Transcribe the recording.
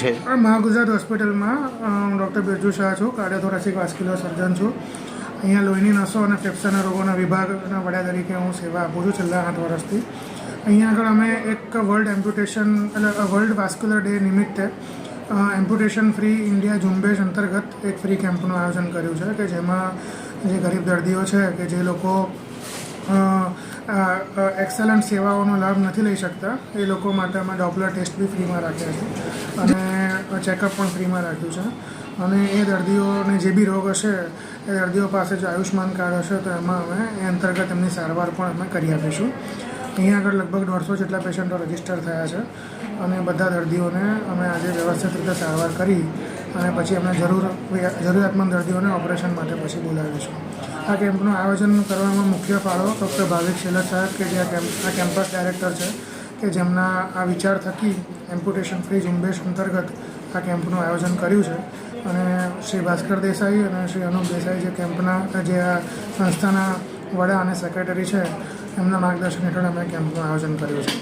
છે? આ મહાગુજરાત હોસ્પિટલમાં હું ડૉક્ટર બિરજુ શાહ છું, કાર્ડિયોથોરાસિક વાસ્ક્યુલર સર્જન છું. અહીંયા લોહીની નસો અને ફેફસાના રોગોના વિભાગના વડા તરીકે હું સેવા આપું છું છેલ્લા આઠ વર્ષથી. અહીંયા આગળ અમે એક વર્લ્ડ એમ્પ્યુટેશન, એટલે વર્લ્ડ વાસ્ક્યુલર ડે નિમિત્તે એમ્પ્યુટેશન ફ્રી ઇન્ડિયા ઝુંબેશ અંતર્ગત એક ફ્રી કેમ્પનું આયોજન કર્યું છે કે જેમાં જે ગરીબ દર્દીઓ છે કે જે લોકો એક્સલન્ટ સેવાઓનો લાભ નથી લઈ શકતા. એ લોકો માટે અમે ડોપલર ટેસ્ટ બી ફ્રીમાં રાખ્યા છે. અને ચેકઅપ પણ ફ્રીમાં રાખ્યું છે. અને એ દર્દીઓને જે બી રોગ હશે, એ દર્દીઓ પાસે જો આયુષ્યમાન કાર્ડ હશે, તો એમાં અમે, એ અંતર્ગત એમની સારવાર પણ અમે કરી આપીશું. અહીંયા આગળ લગભગ દોઢસો જેટલા પેશન્ટો રજિસ્ટર થયા છે. અને બધા દર્દીઓને અમે આજે વ્યવસ્થિત રીતે સારવાર કરી અને પછી એમને જરૂર, જરૂરિયાતમંદ દર્દીઓને ઓપરેશન માટે પછી બોલાવીશું. આ કેમ્પનું આયોજન કરવામાં મુખ્ય ફાળો ડૉક્ટર ભાવિક શેલર સાહેબ કે જે આ કેમ્પ, આ કેમ્પસ ડાયરેક્ટર છે કે જેમના આ વિચાર થકી એમ્પ્યુટેશન ફ્રી ઝુંબેશ અંતર્ગત આ કેમ્પનું આયોજન કર્યું છે. અને શ્રી ભાસ્કર દેસાઈ અને શ્રી અનુપ દેસાઈ જે કેમ્પના, જે આ સંસ્થાના વડા અને સેક્રેટરી છે, એમના માર્ગદર્શન હેઠળ અમે કેમ્પનું આયોજન કર્યું છે.